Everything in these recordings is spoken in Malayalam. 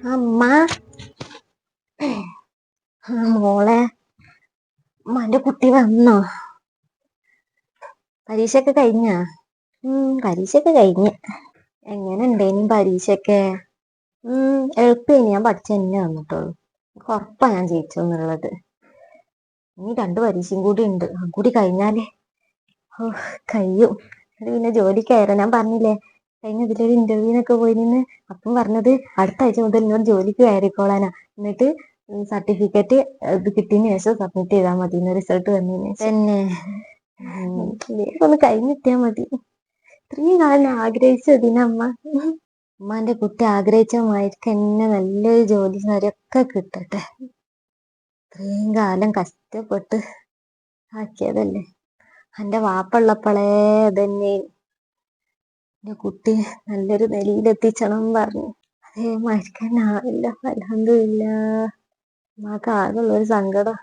അമ്മ. മോളെ. ഉമ്മാന്റെ കുട്ടി വന്നോ? പരീക്ഷയൊക്കെ കഴിഞ്ഞാ? ഉം പരീക്ഷയൊക്കെ കഴിഞ്ഞ്. എങ്ങനെ ഉണ്ടേനും പരീക്ഷയൊക്കെ? ഉം എളുപ്പേനി. ഞാൻ പഠിച്ച എന്നെ വന്നിട്ടുള്ളൂ. ഉറപ്പാ ഞാൻ ജയിച്ചു ഇനി രണ്ട് പരീക്ഷയും കൂടി ഉണ്ട്. കൂടി കഴിഞ്ഞാലേ ഓ കഴിയും. പിന്നെ ജോലി കയറാം ഞാൻ പറഞ്ഞില്ലേ? കഴിഞ്ഞ ഇതിലൊരു ഇന്റർവ്യൂവിനൊക്കെ പോയി നിന്ന് അപ്പം പറഞ്ഞത് അടുത്ത ആഴ്ച മുതൽ എന്നോട് ജോലിക്ക് കയറിക്കോളാനാ. എന്നിട്ട് സർട്ടിഫിക്കറ്റ് ഇത് കിട്ടിയതിന് ശേഷം സബ്മിറ്റ് ചെയ്താൽ മതി റിസൾട്ട് വന്നതിന് തന്നെ. ഒന്ന് കഴിഞ്ഞിട്ടിയാ മതി. ഇത്രയും കാലം ആഗ്രഹിച്ചു ആഗ്രഹിച്ചതിനമ്മ ഉമ്മാന്റെ കുട്ടി ആഗ്രഹിച്ച മാതിരിക്ക് തന്നെ നല്ലൊരു ജോലി കാര്യമൊക്കെ കിട്ടട്ടെ. ഇത്രയും കാലം കഷ്ടപ്പെട്ട് ആക്കിയതല്ലേ. എന്റെ വാപ്പുള്ളപ്പോളേ അതന്നെ. എന്റെ കുട്ടി നല്ലൊരു നിലയിലെത്തിച്ചണം പറഞ്ഞു. അതേ മരിക്കാൻ ആവില്ല. അലഹമില്ല ഉമ്മാക്ക് ആകെയുള്ളൊരു സങ്കടം.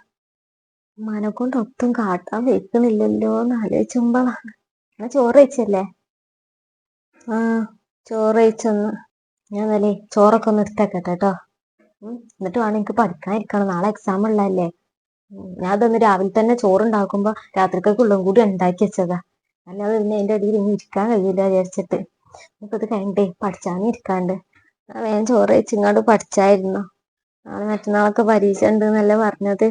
ഉമ്മാനെ കൊണ്ട് ഒട്ടും കാട്ടാൻ വെക്കണില്ലല്ലോ എന്ന് ആലോചിച്ചുമ്പോളാണ് ഞാൻ ചോറ് കഴിച്ചല്ലേ? ആ ചോറ് കഴിച്ചെന്ന്. ഞാൻ എന്നാലേ ചോറൊക്കെ ഒന്ന് എടുത്തേക്കട്ടെ കേട്ടോ. എന്നിട്ട് വേണം എനിക്ക് പഠിക്കാനിരിക്കണം. നാളെ എക്സാം ഉള്ളതല്ലേ. ഞാൻ അതൊന്ന് രാവിലെ തന്നെ ചോറുണ്ടാക്കുമ്പോൾ രാത്രിക്കൊക്കെ ഉള്ളും കൂടി ഉണ്ടാക്കി വെച്ചതാ. അല്ലാതെ പിന്നെ എന്റെ അടിയിൽ ഇനി ഇരിക്കാൻ കഴിയില്ല വിചാരിച്ചിട്ട്. ഇപ്പൊ ഇത് കഴിഞ്ഞിട്ടേ പഠിച്ചാനും ഇരിക്കാണ്ട്. വേഗം ചോറ് വെച്ചിങ്ങാണ്ട് പഠിച്ചായിരുന്നു. നാളെ മറ്റന്നാളൊക്കെ പരീക്ഷ ഉണ്ട് എന്നല്ല പറഞ്ഞത്.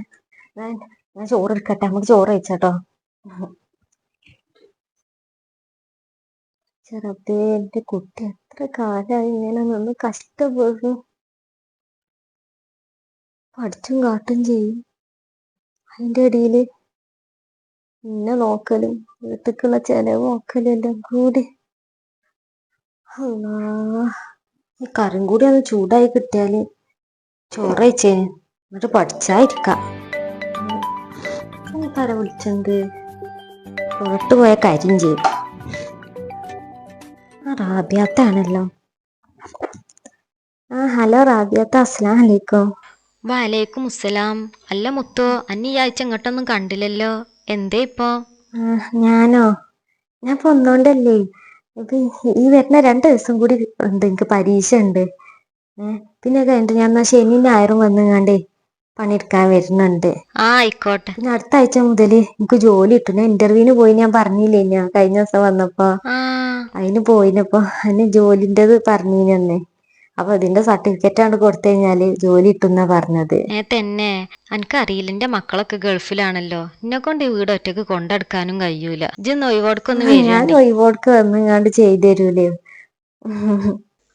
ഞാൻ ചോറ് എടുക്കട്ടെ. നമുക്ക് ചോറ് വെച്ചാട്ടോ ചെറുതേ എന്റെ കുട്ടി എത്ര കാലമായി ഇങ്ങനെ നിന്ന് കഷ്ടപ്പെടുന്നു. പഠിച്ചും കാട്ടും ചെയ്യും. അതിന്റെ ഇടയിൽ എന്നെ നോക്കലും വീട്ടിക്കുള്ള ചെലവ് നോക്കലും എല്ലാം കൂടി. ഈ കറിയും കൂടി ഒന്ന് ചൂടായി കിട്ടിയാൽ ചോറ് കഴിച്ചേന് എന്നിട്ട് പഠിച്ചായിരിക്കാം കര വിളിച്ചെന്ത്? പുറത്തു പോയ കാര്യം ചെയ്യും. ആ റാബിയാത്താണല്ലോ. ആ ഹലോ റാബിയാത്ത അസ്സലാം വലൈക്കും വാലേക്കും അസ്സലാം അല്ല മുത്തോ അന്നീ ആഴ്ച ഇങ്ങോട്ടൊന്നും കണ്ടില്ലല്ലോ. എന്തേ ഇപ്പോ? ഞാനോ? ഞാൻ പൊന്നോണ്ടല്ലേ ഇത് ഈ- വരുന്ന രണ്ട് ദിവസം കൂടി ഉണ്ട് എനിക്ക് പരീക്ഷ ഉണ്ട് പിന്നെ കഴിഞ്ഞിട്ട് ഞാൻ എന്നാ ശനി ഞായറും വന്നുങ്ങാണ്ടേ പണിയെടുക്കാൻ വരുന്നുണ്ട്. ആ ആയിക്കോട്ടെ. പിന്നെ അടുത്ത ആഴ്ച മുതൽ എനിക്ക് ജോലി കിട്ടുന്നു ഇന്റർവ്യൂവിന് പോയി ഞാൻ പറഞ്ഞില്ലേ ഞാൻ കഴിഞ്ഞ ദിവസം വന്നപ്പോ? അതിന് പോയിനപ്പോ അതിന് ജോലിന്റേത് പറഞ്ഞിനെ അപ്പൊ ഇതിന്റെ സർട്ടിഫിക്കറ്റ് ആണ് കൊടുത്തു കഴിഞ്ഞാൽ ജോലി കിട്ടുന്നാ പറഞ്ഞത്. ഏ തന്നെ. അനക്കറിയില്ല എന്റെ മക്കളൊക്കെ ഗൾഫിലാണല്ലോ. എന്നെ കൊണ്ട് ഈ വീട് ഒറ്റയ്ക്ക് കൊണ്ടെടുക്കാനും കഴിയൂല. ഇത് ഒഴിവോടക്കൊന്ന് ആ, ഞാൻ വരുണ്ട് ഒഴിവോടക്ക് വന്നുങ്ങാണ്ട് ചെയ്തു തരൂലേ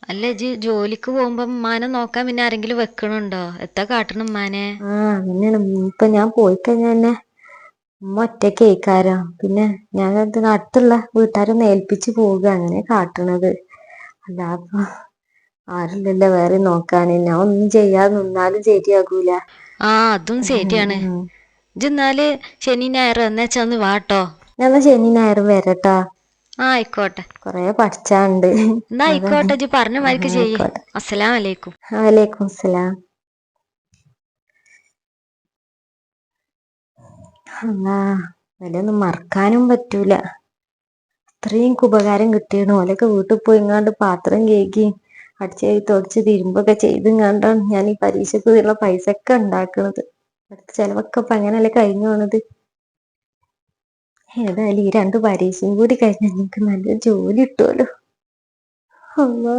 അല്ല ഇജ്ജ് ജോലിക്ക് പോകുമ്പോ ഉമ്മാനെ നോക്കാൻ പിന്നെ ആരെങ്കിലും വെക്കണുണ്ടോ? എത്താ കാട്ടണം ഉമ്മാനെ? ആ അങ്ങനെയാണ്. ഇപ്പൊ ഞാൻ പോയി കഴിഞ്ഞാൽ തന്നെ ഉമ്മ ഒറ്റയ്ക്ക് ഏക്കാരോ പിന്നെ ഞാൻ അടുത്തുള്ള വീട്ടുകാരൊന്ന് ഏൽപ്പിച്ച് പോവുക. അങ്ങനെ കാട്ടണത്. അല്ലാപ്പൊ ആരില്ലല്ലോ വേറെ നോക്കാന്. ഞാൻ ഒന്നും ചെയ്യാതെ നിന്നാലും ശരിയാകൂല. ആ അതും ശരിയാണ്. ഇജ്ജെന്നാൽ ശനി ഞായർ എന്നുവെച്ചാ ഒന്ന് വാട്ടോ ഞാൻ എന്നാ ശനി ഞായറും വരട്ടാ. ആ ആയിക്കോട്ടെ. കൊറേ പഠിച്ചാണ്ട്. എന്നാ ആയിക്കോട്ടെ ഇജ്ജ് പറഞ്ഞ മാതിരിക്ക് ചെയ്യ്. അസ്സലാം വലൈക്കും വലൈക്കും സലാം അല്ലാ ഇവലൊന്നും മറക്കാനും പറ്റൂല. അത്രയും ഉപകാരം കിട്ടിയാണ് ഓലൊക്കെ വീട്ടിൽ പോയിങ്ങാണ്ട് പാത്രം കേകി അടിച്ച് തുടച്ച് തിരുമ്പൊക്കെ ചെയ്തിങ്ങാണ്ടാണ് ഞാൻ ഈ പരീക്ഷക്ക് ഉള്ള പൈസ ഒക്കെ ഉണ്ടാക്കുന്നത് അടുത്ത ചെലവൊക്കെ ഇപ്പൊ കഴിഞ്ഞു പോണത്. ഏതായാലും ഈ രണ്ട് പരീക്ഷയും കൂടി കഴിഞ്ഞാൽ നിങ്ങക്ക് നല്ല ജോലി കിട്ടുമല്ലോ അമ്മാ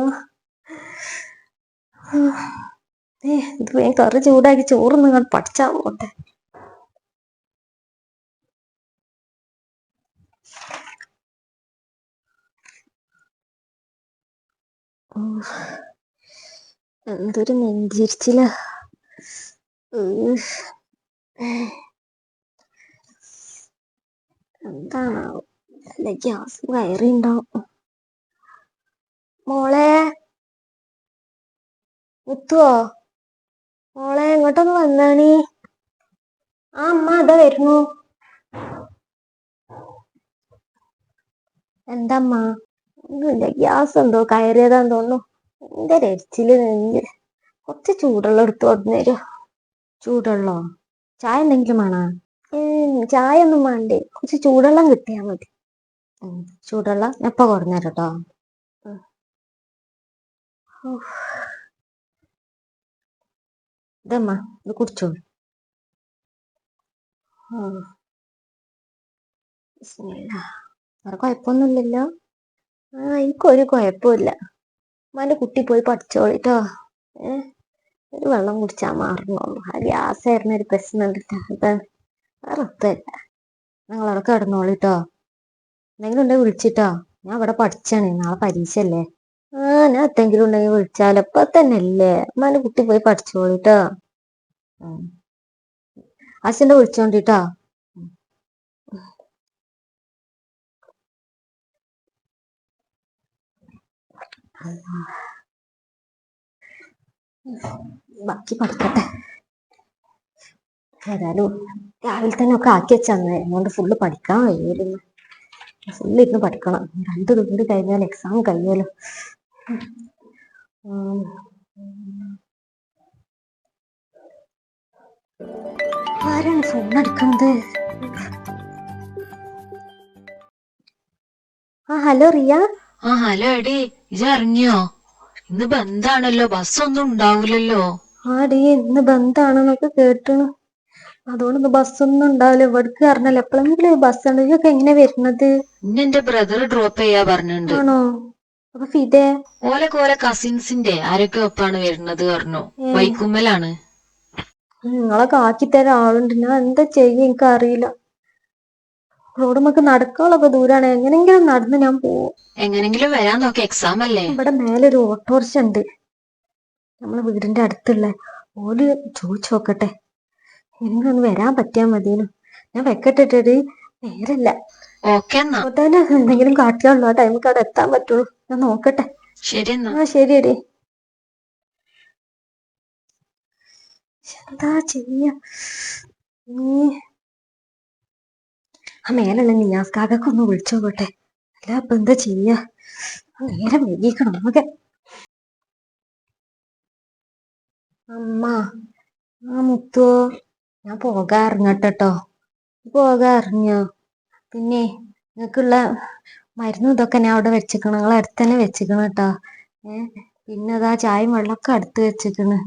ഏ ഇത് വേഗം കറി ചൂടാക്കി ചോറൊന്നും നിങ്ങൾ പഠിച്ചാ പോട്ടെ. എന്തൊരു നെഞ്ചിരിച്ചില. എന്താണാവും? അല്ല ഗ്യാസ് കയറി ഉണ്ടാവും മോളെ. മുത്തുവോ? മോളെ എങ്ങോട്ടൊന്ന് വന്നാണി. ആ അമ്മ അതാ വരുന്നു. എന്തമ്മ ഒന്നുമില്ല. ഗ്യാസ് എന്തോ കയറിയതാന്ന് തോന്നുന്നു. എന്റെ എരിച്ചിൽ നെഞ്ച് കുറച്ച് ചൂടുള്ള എടുത്ത് വന്നേരോ ചൂടുള്ളോ ചായ എന്തെങ്കിലും വേണോ? ചായ ഒന്നും വേണ്ടേ. കുറച്ച് ചൂടുവെള്ളം കിട്ടിയാൽ മതി. ചൂടുള്ളം ചൂടുവെള്ളം ഇപ്പൊ കുറഞ്ഞു കേട്ടോ. ഇതമ്മ? ഇത്. ബിസ്മില്ലാ. വേറെ കുഴപ്പമൊന്നുമില്ലല്ലോ. ആ എനിക്കൊരു കുഴപ്പമില്ല. ഉമ്മാന്റെ കുട്ടി പോയി പഠിച്ചോളിട്ടോ ഏ ഒരു വെള്ളം കുടിച്ചാൽ മാറണുള്ളൂ. ആ ഗ്യാസ് ആയിരുന്ന ഒരു പ്രശ്നം അതാണ് വേറെ ഒത്തല്ല നിങ്ങൾ അവിടെ കിടന്നോളിട്ടോ എന്തെങ്കിലും ഉണ്ടെങ്കിൽ വിളിച്ചിട്ടോ ഞാൻ അവിടെ പഠിച്ചാണ്. നാളെ പരീക്ഷ അല്ലേ ആ ഞാൻ എന്തെങ്കിലും ഉണ്ടെങ്കിൽ വിളിച്ചാലോ. ഇപ്പൊ തന്നെ അല്ലേ ഉമ്മാന്റെ കുട്ടി പോയി പഠിച്ചോളിട്ടോ അച്ഛന്റെ വിളിച്ചോണ്ടിട്ടോ ബാക്കി പഠിക്കട്ടെ. ഏതായാലും രാവിലെ തന്നെ ഒക്കെ ആക്കി വെച്ചാന്ന് അതുകൊണ്ട് ഫുള്ള് പഠിക്കാൻ കഴിയൂലെന്ന് ഫുള്ള് ഇരുന്ന് പഠിക്കണം. രണ്ട് ദിവസം കഴിഞ്ഞാൽ എക്സാം കഴിയുമല്ലോ. ആരാണ് ഫോൺ ആ ഹലോ റിയ. ആ ഹലോ എടി. ഇറങ്ങിയോ ഇന്ന് ബന്ധാണല്ലോ ബസ്സൊന്നും ഉണ്ടാവൂലല്ലോ ആടി ഇന്ന് ബന്ധാണെന്നൊക്കെ കേട്ടണു. അതുകൊണ്ട് ബസ്സൊന്നും ഉണ്ടാവില്ല. ഇവിടേക്ക് അറിഞ്ഞല്ലോ എപ്പോഴെങ്കിലും ബസ് ഉണ്ട്. ഇതൊക്കെ എങ്ങനെ വരുന്നത്? ഇന്ന് എന്റെ ബ്രദർ ഡ്രോപ്പ് ചെയ്യാ പറഞ്ഞിട്ടുണ്ട് ആണോ? അപ്പൊ ഫിദേ? ഓലൊക്കെ ഓലെ കസിൻസിന്റെ ആരൊക്കെ ഒപ്പാണ് വരുന്നത് പറഞ്ഞു. വൈക്കുമ്മലാണ്. നിങ്ങളൊക്കെ ആക്കിത്തരാൻ ആളുണ്ട്. ഞാൻ എന്താ ചെയ്യ? എനിക്ക് അറിയില്ല റോഡ് നമുക്ക് നടക്കാനുള്ളൊക്കെ ദൂരാണ്. എങ്ങനെങ്കിലും നടന്ന് ഞാൻ പോവും. എങ്ങനെങ്കിലും വരാൻ നോക്കി എക്സാം അല്ലേ? ഇവിടെ മേലെ ഒരു ഓട്ടോറിക്ഷ ഉണ്ട്. നമ്മളെ വീടിന്റെ അടുത്തുള്ള. ഓൽ ചോദിച്ചു നോക്കട്ടെ. എനിക്ക് ഒന്ന് വരാൻ പറ്റിയാ മതിയെന്നു. ഞാൻ വെക്കട്ടെ നേരല്ല. ഓക്കെ തന്നെ എന്തെങ്കിലും കാട്ടിയാണല്ലോ. ആ ടൈമിൽ അവിടെ എത്താൻ പറ്റുള്ളൂ. ഞാൻ നോക്കട്ടെ. ശരി ആ ശരിയടി. എന്താ ചെയ്യ? നീ ആ മേലുള്ള നിയാസ് കാക്കൊക്കെ ഒന്ന് വിളിച്ചു നോക്കട്ടെ. അല്ല അപ്പൊ എന്താ ചെയ്യ? നേരെ വൈകിക്കണം നമുക്ക് അമ്മ ആ മുത്തോ ഞാൻ പോകാ ഇറങ്ങട്ടോ പോകാ ഇറങ്ങിയോ? പിന്നെ നിങ്ങൾക്കുള്ള മരുന്നും ഇതൊക്കെ ഞാൻ അവിടെ വെച്ചിക്കണം നിങ്ങളെ അടുത്ത് തന്നെ വെച്ചിക്കണ് കേട്ടോ. ഏഹ് പിന്നെ അതാ ചായയും വെള്ളമൊക്കെ അടുത്ത് വെച്ചിക്കണ്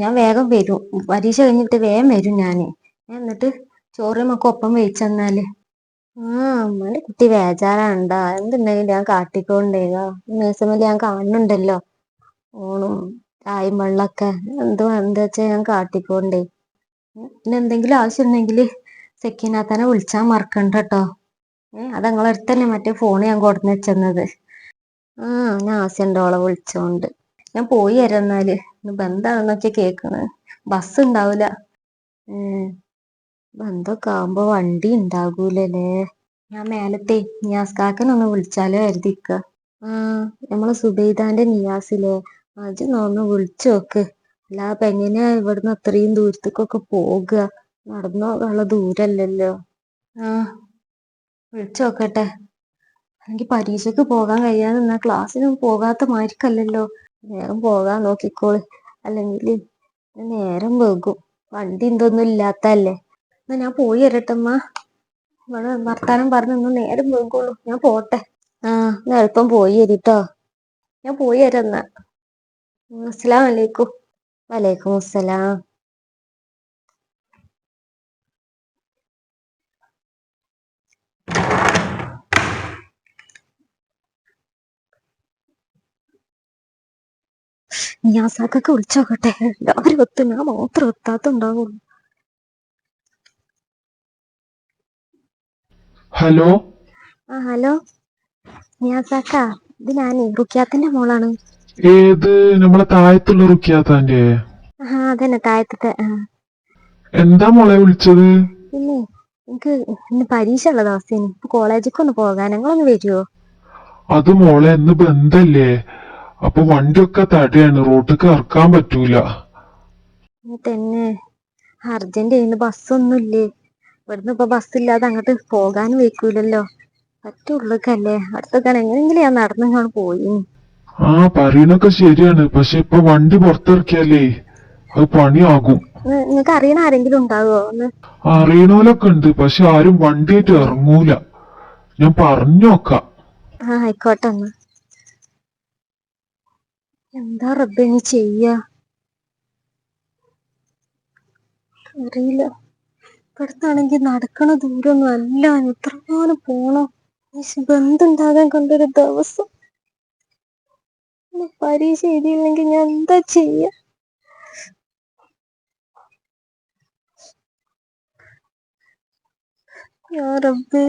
ഞാൻ വേഗം വരും. പരീക്ഷ കഴിഞ്ഞിട്ട് വേഗം വരും ഞാൻ എന്നിട്ട് ചോറും ഒക്കെ ഒപ്പം വെച്ചെന്നാൽ ആ അമ്മന്റെ കുട്ടി ബേജാറാണ്ടാ എന്തുണ്ടെങ്കിലും ഞാൻ കാട്ടിക്കൊണ്ടേതാ മേസമല്ല ഞാൻ കാണുന്നുണ്ടല്ലോ. ഓണും ചായും വെള്ളമൊക്കെ എന്ത് എന്താ വെച്ചാ ഞാൻ കാട്ടിക്കൊണ്ടേ. പിന്നെ എന്തെങ്കിലും ആവശ്യം ഉണ്ടെങ്കിൽ സെക്കിനാത്തനെ വിളിച്ചാൽ മറക്കണ്ട കേട്ടോ ഏ അത് നിങ്ങളെ അടുത്ത് മറ്റേ ഫോൺ ഞാൻ കൊടുന്ന് വെച്ചെന്നത്. ആ ഞാൻ ആസ്യണ്ടോളെ വിളിച്ചോണ്ട്. ഞാൻ പോയി എന്നാൽ. ഇന്ന് ബന്ധാണെന്നൊക്കെ കേക്കണ്. ബസ് ഉണ്ടാവൂല. ഏ ബന്ധമൊക്കെ ആവുമ്പോ വണ്ടി ഉണ്ടാകൂലല്ലേ ഞാൻ മേലത്തെ നിയാസ്കാക്കനൊന്ന് വിളിച്ചാലോ കരുതിക്ക. ആ നമ്മളെ സുബൈദാന്റെ നിയാസിലെ അജ് ഒന്ന് വിളിച്ചു നോക്ക്. അല്ലാതെ എങ്ങനെയാ ഇവിടുന്ന് അത്രയും ദൂരത്തേക്കൊക്കെ പോകുക നടന്നുള്ള ദൂരല്ലല്ലോ. ആ വിളിച്ചു നോക്കട്ടെ. എനിക്ക് പരീക്ഷക്ക് പോകാൻ കഴിയാതെ നിന്നാ ക്ലാസ്സിനും പോകാത്ത മാരിക്കല്ലല്ലോ. വേഗം പോകാൻ നോക്കിക്കോൾ. അല്ലെങ്കിൽ നേരം വൈകും. വണ്ടി എന്തൊന്നും ഇല്ലാത്തല്ലേ ഞാൻ പോയി വരട്ടമ്മ. ഇവിടെ വർത്താനം പറഞ്ഞു പറഞ്ഞൊന്ന് നേരം പോയിക്കോളൂ ഞാൻ പോട്ടെ. ആ ഞാൻ എളുപ്പം പോയി വരിട്ടോ. ഞാൻ പോയി വരാം എന്നാ. വലൈക്കും വലൈക്കും അസ്സലാം. നിയാസാക്കൊക്കെ വിളിച്ചോക്കട്ടെ. എല്ലാവരും ഒത്തു ഞാൻ മാത്രം എത്താത്തുണ്ടാവുള്ളൂ ഹലോ? ആ ഹലോ. നിയാസാക്ക ഇത് ഞാനേ റുക്കിയാത്തിന്റെ മോളാണ്. ഏത് നമ്മളെ താഴത്തുള്ള റുക്കിയാത്താന്റെ ആ അതന്നെ താഴത്തെ ആ. എന്താ മോളെ വിളിച്ചത്? പിന്നെ എനിക്ക് ഇന്ന് പരീക്ഷ ഉള്ള ദിവസം ഇപ്പൊ കോളേജിലേക്ക് ഒന്ന് പോകാൻ. ഞങ്ങളൊന്ന് വരുവോ? അത് മോളെ എന്ന് ബന്ധല്ലേ. അപ്പൊ വണ്ടിയൊക്കെ തടയാണ്. റോട്ടിക്ക് ഇറക്കാൻ പറ്റൂല. തന്നെ അർജന്റ് ഇന്ന് ഒന്നും ഇല്ലേ ഇവിടുന്ന് ഇപ്പൊ ബസ്സില്ലാതെ അങ്ങോട്ട് പോകാനും വെക്കൂലല്ലോ പറ്റുള്ളൂക്കല്ലേ അടുത്തൊക്കെ എങ്ങനെയെങ്കിലും ഞാൻ നടന്നു ഞാൻ പോയി. ആ പറയണൊക്കെ ശരിയാണ്. പക്ഷെ ഇപ്പൊ വണ്ടി പുറത്തിറക്കിയാലേ അത് പണിയാകും. നിങ്ങക്ക് അറിയണ ആരെങ്കിലും ഉണ്ടാവോ? അറിയണോലൊക്കെ ഉണ്ട്. പക്ഷെ ആരും വണ്ടിയായിട്ട് ഇറങ്ങൂല. ഞാൻ പറഞ്ഞു നോക്കാം. ആ ആയിക്കോട്ടെ എന്നാ. എന്താ റബ്ബെ നീ ചെയ്യ? അറിയില്ല. ഇവിടുത്താണെങ്കിൽ നടക്കണ ദൂരൊന്നും അല്ല. എത്രമാനം പോണോ? ബന്ധുണ്ടാകാൻ കൊണ്ടൊരു ദിവസം. പരീക്ഷ എഴുതിയില്ലെങ്കിൽ ഞാൻ എന്താ ചെയ്യ? യാ റബ്ബേ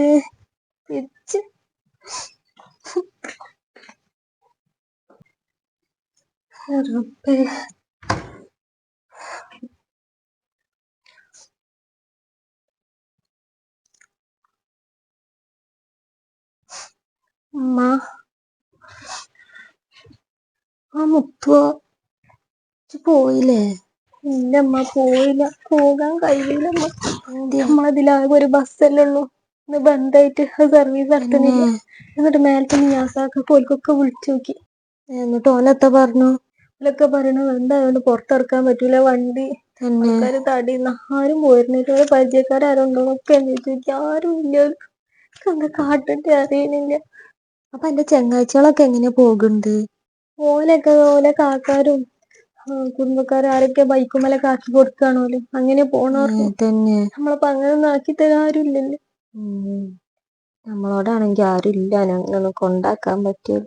റബ്ബേ. അമ്മ. ആ ഇജ്ജ് പോയില്ലേ? എന്റെ അമ്മ പോയില്ല. പോകാൻ കഴിയില്ലമ്മ നമ്മളതിലാകെ ഒരു ബസ്സല്ലേ ഉള്ളൂ. ഇന്ന് ബന്ധായിട്ട് സർവീസ് നടത്തുന്നില്ല. എന്നിട്ട് മേലത്തെ നിയാസാക്ക പോൽക്കൊക്കെ വിളിച്ചു നോക്കി. എന്നിട്ട് ഓനെത്ത പറഞ്ഞു? ഓലൊക്കെ പറയണ എന്തായോണ്ട് പുറത്തിറക്കാൻ പറ്റൂല വണ്ടി. ആൾക്കാര് തടി. ആരും പോയിരുന്നിട്ട് ഇവിടെ പരിചയക്കാരും ഉണ്ടോ ഒക്കെ ആരും ഇല്ല എന്താ കാട്ടിട്ട് അറിയണില്ല. അപ്പൊ എന്റെ ചങ്ങാഴ്ചകളൊക്കെ എങ്ങനെ പോകുന്നുണ്ട് ഓലൊക്കെ ഓലെ കാക്കാരും കുടുംബക്കാരും ആരൊക്കെ ബൈക്കുമലൊക്കെ കാക്കി കൊടുക്കാണോലും? അങ്ങനെ പോണവർക്ക് തന്നെ നമ്മളപ്പോ അങ്ങനെ ഒന്നും ആക്കി തരാൻ ആരും ഇല്ലല്ലോ നമ്മളോടാണെങ്കി ആരും ഇല്ല. അങ്ങനൊന്നും കൊണ്ടാക്കാൻ പറ്റില്ല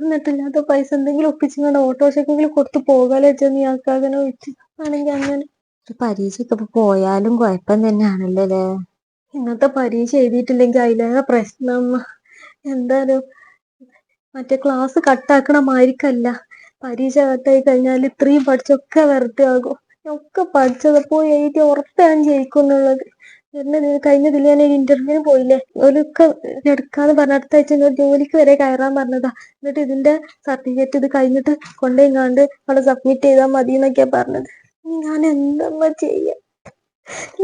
എന്നിട്ടില്ലാത്ത പൈസ എന്തെങ്കിലും ഒപ്പിച്ചിങ്ങണ്ട് ഓട്ടോറിക്ഷക്കെങ്കിലും കൊടുത്തു പോകാലോ നീ ആൾക്കാകനെ വെച്ച് ആണെങ്കി അങ്ങനെ. ഒരു പരീക്ഷയ്ക്ക് ഇപ്പൊ പോയാലും കുഴപ്പം തന്നെയാണല്ലോ അല്ലേ ഇന്നത്തെ പരീക്ഷ എഴുതിയിട്ടില്ലെങ്കിൽ അതിലേറെ പ്രശ്നം എന്തായാലും മറ്റേ ക്ലാസ് കട്ടാക്കണ മാതിരിക്കല്ല പരീക്ഷ കട്ടായി കഴിഞ്ഞാൽ ഇത്രയും പഠിച്ചൊക്കെ വെറുതെ ആകും ഒക്കെ പഠിച്ചത് പോയി എഴുതി ഉറപ്പാണ് ജയിക്കുന്നുള്ളത് കഴിഞ്ഞ കഴിഞ്ഞതിൽ ഞാൻ ഒരു ഇന്റർവ്യൂവിന് പോയില്ലേ? ഓലൊക്കെ എടുക്കാന്ന് പറഞ്ഞ അടുത്ത ആഴ്ച ജോലിക്ക് വരെ കയറാൻ പറഞ്ഞതാ. എന്നിട്ട് ഇതിന്റെ സർട്ടിഫിക്കറ്റ് ഇത് കഴിഞ്ഞിട്ട് കൊണ്ടുപോയിങ്ങാണ്ട് അവിടെ സബ്മിറ്റ് ചെയ്താൽ മതി എന്നൊക്കെയാ പറഞ്ഞത് ഞാൻ എന്തമ്മ ചെയ്യാ?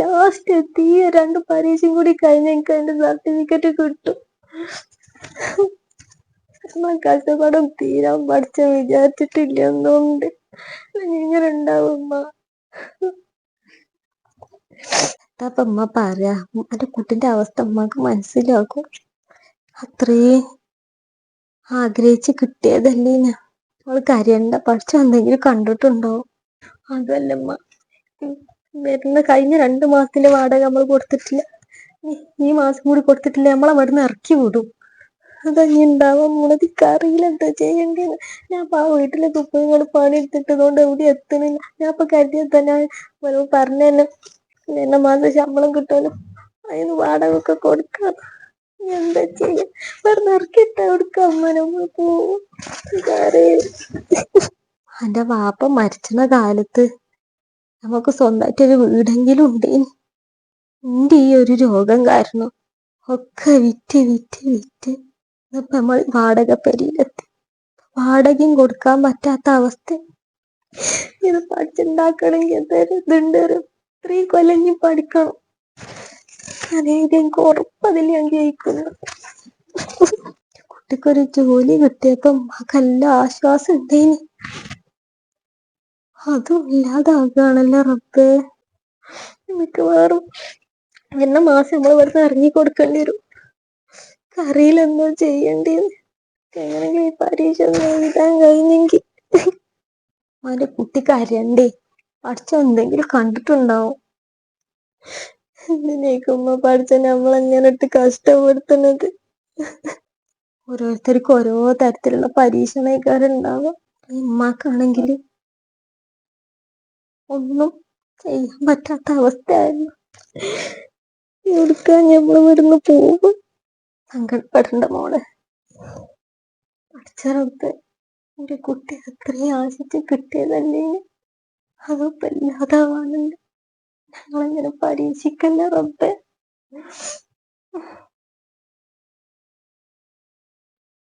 ലാസ്റ്റ് എത്തി രണ്ട് പരീക്ഷയും കൂടി കഴിഞ്ഞ എനിക്ക് അതിന്റെ സർട്ടിഫിക്കറ്റ് കിട്ടും. നമ്മൾ കഷ്ടപ്പാടും തീരാൻ പഠിച്ച വിചാരിച്ചിട്ടില്ല എന്നുണ്ട് ഇങ്ങനെ ഉണ്ടാവുമ്മ അപ്പൊ ഉമ്മ പറയാ എന്റെ കുട്ടിന്റെ അവസ്ഥ ഉമ്മക്ക് മനസ്സിലാക്കും അത്രേ ആഗ്രഹിച്ച് കിട്ടിയതല്ലേ അവൾ കരയണ്ട പഠിച്ച എന്തെങ്കിലും കണ്ടിട്ടുണ്ടാവും. അതല്ലമ്മ വരുന്ന കഴിഞ്ഞ രണ്ട് മാസത്തിന്റെ വാടക നമ്മൾ കൊടുത്തിട്ടില്ല. ഈ മാസം കൂടി കൊടുത്തിട്ടില്ല നമ്മളെ അവിടുന്ന് ഇറക്കി വിടും. അതാ ഇനി ഉണ്ടാവാൻ എന്താ ചെയ്യണ്ടേന്ന്. ഞാൻ ആ വീട്ടിലെ ദുഃഖങ്ങൾ പണി എടുത്തിട്ടതുകൊണ്ട് എവിടെ എത്തണില്ല. ഞാൻ ഇപ്പൊ കരുതിയത് തന്നെ പറഞ്ഞു പറഞ്ഞു തന്നെ എന്നെ മാസം ശമ്പളം കിട്ടുമല്ലോ. അതിന് വാടക ഒക്കെ കൊടുക്കാം എന്താ ചെയ്യാ? വെറുതെ ഇറക്കിട്ട കൊടുക്കാം അമ്മനമ്മ പോവും. എന്റെ വാപ്പ മരിച്ചണ കാലത്ത് നമുക്ക് സ്വന്തമായിട്ടൊരു വീടെങ്കിലും ഉണ്ട് എന്റെ ഈ ഒരു രോഗം കാരണം ഒക്കെ വിറ്റ് വിറ്റ് വിറ്റ് നമ്മൾ വാടക പെരിയിലെത്തി വാടകയും കൊടുക്കാൻ പറ്റാത്ത അവസ്ഥ. ഇത് പഠിച്ചുണ്ടാക്കണമെങ്കിൽ എന്തായാലും ഇതുണ്ട് ഒരു ഇത്രയും പഠിക്കണം. അതായത് എനിക്ക് ഉറപ്പതിൽ ഞാൻ ജയിക്കുന്നു കുട്ടിക്കൊരു ജോലി കിട്ടിയപ്പം മക്കെല്ലാം ആശ്വാസം ഉണ്ടേനി അതും ഇല്ലാതാകുകയാണല്ലോ റബ്ബേ. മിക്കവാറും എന്ന മാസം നമ്മൾ ഇവിടുന്ന് ഇറങ്ങി കൊടുക്കേണ്ടി വരും. അറിയില്ല എന്താ ചെയ്യണ്ടേന്ന് എങ്ങനെങ്കിലും ഈ പരീക്ഷ എഴുതാൻ കഴിഞ്ഞെങ്കിൽ അവന്റെ കുട്ടി കരയണ്ടേ? പഠിച്ച എന്തെങ്കിലും കണ്ടിട്ടുണ്ടാവും. എന്തിനേക്കുമ്മ പഠിച്ച നമ്മളെങ്ങനെ ഇട്ട് കഷ്ടപ്പെടുത്തുന്നത്? ഓരോരുത്തർക്കും ഓരോ തരത്തിലുള്ള പരീക്ഷണക്കാരുണ്ടാവും. ഉമ്മാക്കാണെങ്കിൽ ഒന്നും ചെയ്യാൻ പറ്റാത്ത അവസ്ഥയായിരുന്നു. എവിടുക്കാൻ നമ്മൾ ഇവിടുന്ന് പോകും? സങ്കടപ്പെടണ്ട മോളെ. പഠിച്ചറത്ത് എന്റെ കുട്ടി അത്രയും ആശിച്ച് കിട്ടിയതല്ലേ? അതൊപ്പം ഇല്ലാതാവാനുണ്ട് ഞങ്ങളെങ്ങനെ പരീക്ഷിക്കല്ല റബ്ബെ?